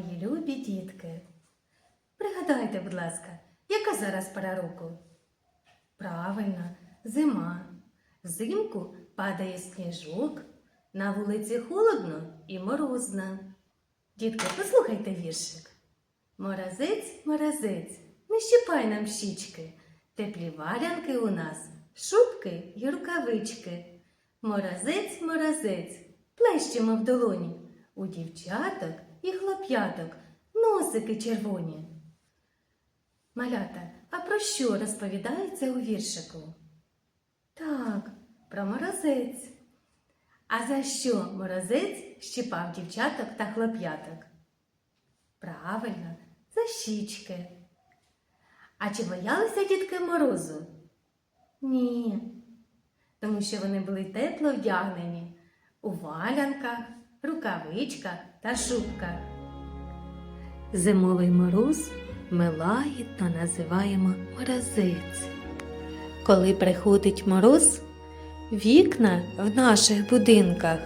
Мої любі дітки. Пригадайте, будь ласка, яка зараз пора року? Правильно, зима. Взимку падає сніжок, на вулиці холодно і морозно. Дітки, послухайте віршик. Морозець, морозець, не щипай нам щічки, теплі валянки у нас, шубки й рукавички. Морозець, морозець, плещемо в долоні, у дівчаток і хлоп'яток носики червоні. Малята, а про що розповідається у віршику? Так, про морозець. А за що морозець щипав дівчаток та хлоп'яток? Правильно, за щічки. А чи боялися дітки морозу? Ні, тому що вони були тепло вдягнені у валянках, рукавичках та шубках. Зимовий мороз ми лагідно називаємо морозець. Коли приходить мороз, вікна в наших будинках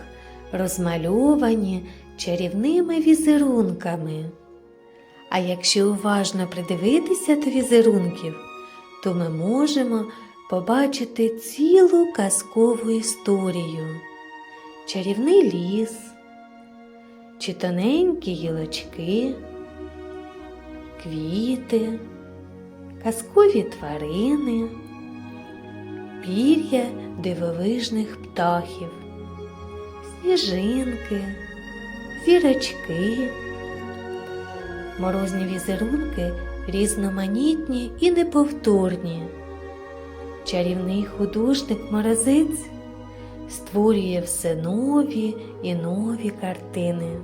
розмальовані чарівними візерунками. А якщо уважно придивитися до візерунків, то ми можемо побачити цілу казкову історію, чарівний ліс, чи тоненькі гілочки, квіти, казкові тварини, пір'я дивовижних птахів, сніжинки, зірочки. Морозні візерунки різноманітні і неповторні. Чарівний художник морозець створює все нові і нові картини.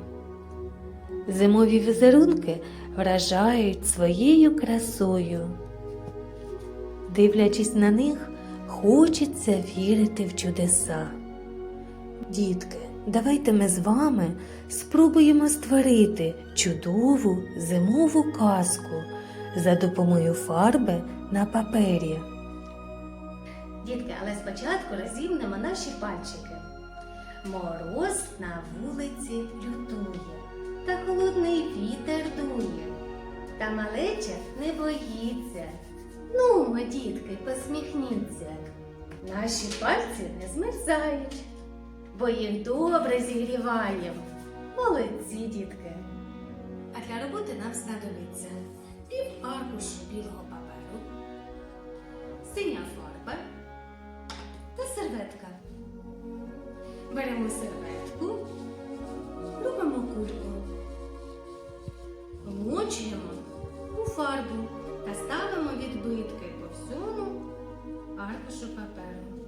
Зимові візерунки вражають своєю красою. Дивлячись на них, хочеться вірити в чудеса. Дітки, давайте ми з вами спробуємо створити чудову зимову казку за допомогою фарби на папері. Дітки, але спочатку розімнемо наші пальчики. Мороз на вулиці лютує, та холодний вітер дує, та малеча не боїться. Ну, ми, дітки, посміхніться. Наші пальці не змерзають, бо їх добре зігріваємо. Молодці, дітки. А для роботи нам знадобиться пів аркушу білого паперу, синя фарба та серветка. Беремо серветку, аркушу паперу.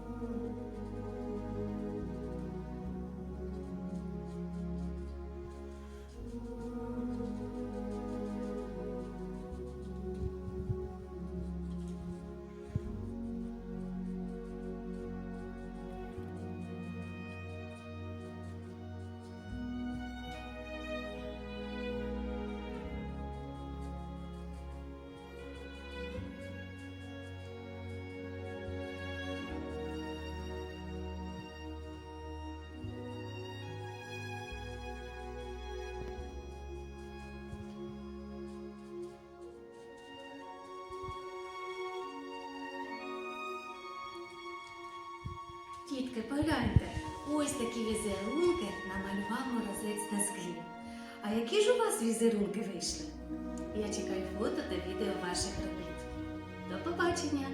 Тітки, погляньте, ось такі візерунки намалював морозець на склі. А які ж у вас візерунки вийшли? Я чекаю фото та відео ваших робіт. До побачення!